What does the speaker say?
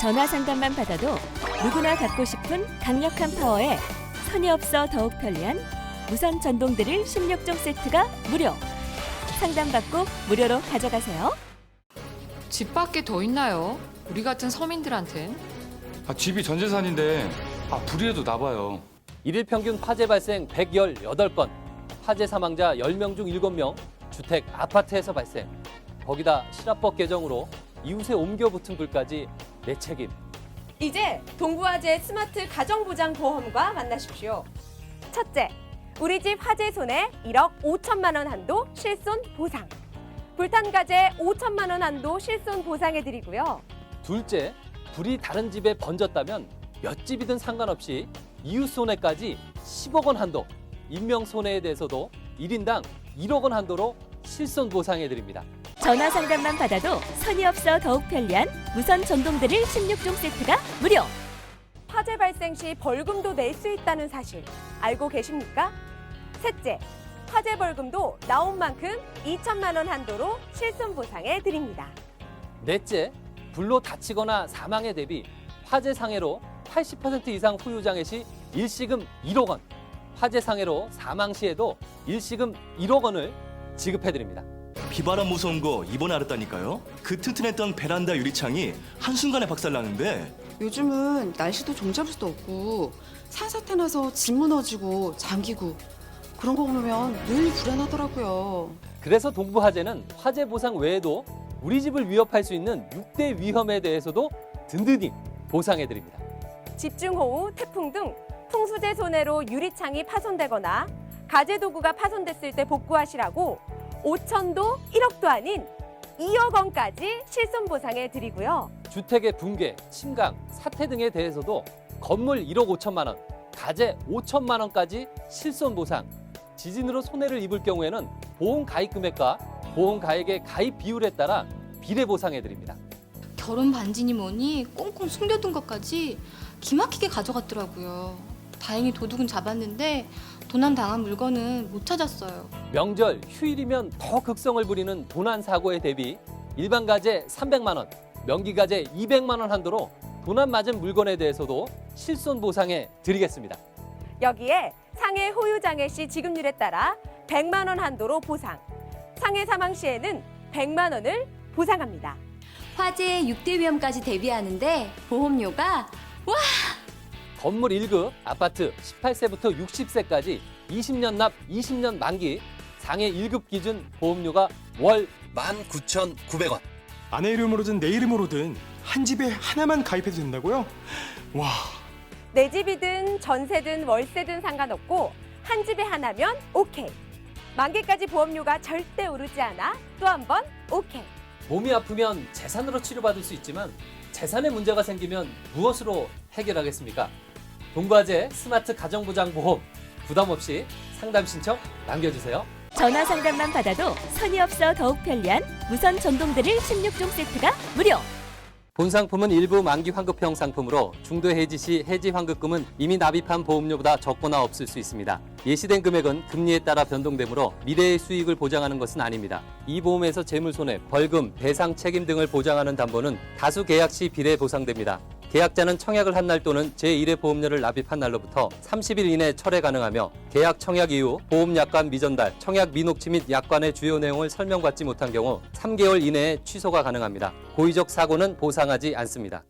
전화 상담만 받아도 누구나 갖고 싶은 강력한 파워에 선이 없어 더욱 편리한 무선 전동 드릴 16종 세트가 무료. 상담받고 무료로 가져가세요. 집 밖에 더 있나요? 우리 같은 서민들한텐 아, 집이 전 재산인데 아, 불이라도 나봐요. 일일 평균 화재 발생 118건, 화재 사망자 10명 중 7명, 주택, 아파트에서 발생. 거기다 실화법 개정으로 이웃에 옮겨 붙은 불까지 내 책임. 이제 동부화재 스마트 가정보장보험과 만나십시오. 첫째, 우리 집 화재 손해 1억 5천만 원 한도 실손 보상. 불탄 가재 5천만 원 한도 실손 보상해 드리고요. 둘째, 불이 다른 집에 번졌다면 몇 집이든 상관없이 이웃 손해까지 10억 원 한도, 인명 손해에 대해서도 1인당 1억 원 한도로 실손 보상해 드립니다. 전화 상담만 받아도 선이 없어 더욱 편리한 무선 전동드릴 16종 세트가 무료. 화재 발생 시 벌금도 낼 수 있다는 사실 알고 계십니까? 셋째, 화재 벌금도 나온 만큼 2천만 원 한도로 실손 보상해 드립니다. 넷째, 불로 다치거나 사망에 대비 화재 상해로 80% 이상 후유 장애 시 일시금 1억 원, 화재 상해로 사망 시에도 일시금 1억 원을 지급해 드립니다. 비바람 무서운 거 이번에 알았다니까요. 그 튼튼했던 베란다 유리창이 한순간에 박살나는데 요즘은 날씨도 종잡을 수도 없고 산사태 나서 집 무너지고 잠기고 그런 거 보면 늘 불안하더라고요. 그래서 동부 화재는 화재 보상 외에도 우리 집을 위협할 수 있는 6대 위험에 대해서도 든든히 보상해 드립니다. 집중호우, 태풍 등 풍수재 손해로 유리창이 파손되거나 가재 도구가 파손됐을 때 복구하시라고 5천도 1억도 아닌 2억 원까지 실손 보상해 드리고요. 주택의 붕괴, 침강, 사태 등에 대해서도 건물 1억 5천만 원, 가재 5천만 원까지 실손 보상. 지진으로 손해를 입을 경우에는 보험 가입 금액과 보험 가액의 가입 비율에 따라 비례 보상해 드립니다. 결혼 반지니 뭐니 꽁꽁 숨겨둔 것까지 기막히게 가져갔더라고요. 다행히 도둑은 잡았는데 도난 당한 물건은 못 찾았어요. 명절, 휴일이면 더 극성을 부리는 도난 사고에 대비 일반 가재 300만 원, 명기 가재 200만 원 한도로 도난 맞은 물건에 대해서도 실손 보상해 드리겠습니다. 여기에 상해 호유 장애 시 지급률에 따라 100만 원 한도로 보상. 상해 사망 시에는 100만 원을 보상합니다. 화재의 6대 위험까지 대비하는데 보험료가 건물 1급, 아파트 18세부터 60세까지 20년 납 20년 만기 상해 1급 기준 보험료가 월 19,900원. 아내 이름으로든 내 이름으로든 한 집에 하나만 가입해도 된다고요? 와, 내 집이든 전세든 월세든 상관없고 한 집에 하나면 오케이. 만기까지 보험료가 절대 오르지 않아 또 한 번 오케이. 몸이 아프면 재산으로 치료받을 수 있지만 재산에 문제가 생기면 무엇으로 해결하겠습니까? 동부화재 스마트 가정보장보험 부담 없이 상담 신청 남겨주세요. 전화 상담만 받아도 선이 없어 더욱 편리한 무선 전동드릴 16종 세트가 무료. 본 상품은 일부 만기 환급형 상품으로 중도 해지 시 해지 환급금은 이미 납입한 보험료보다 적거나 없을 수 있습니다. 예시된 금액은 금리에 따라 변동되므로 미래의 수익을 보장하는 것은 아닙니다. 이 보험에서 재물 손해, 벌금, 배상 책임 등을 보장하는 담보는 다수 계약 시 비례 보상됩니다. 계약자는 청약을 한 날 또는 제1회 보험료를 납입한 날로부터 30일 이내 철회 가능하며 계약 청약 이후 보험 약관 미전달, 청약 미녹취 및 약관의 주요 내용을 설명받지 못한 경우 3개월 이내에 취소가 가능합니다. 고의적 사고는 보상하지 않습니다.